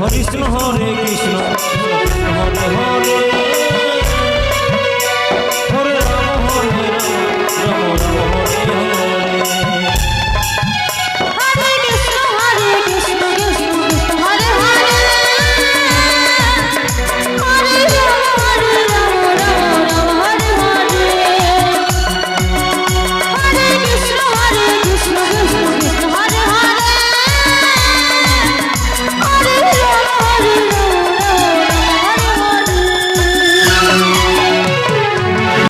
Hare Krishna Hare Krishna Hare Hare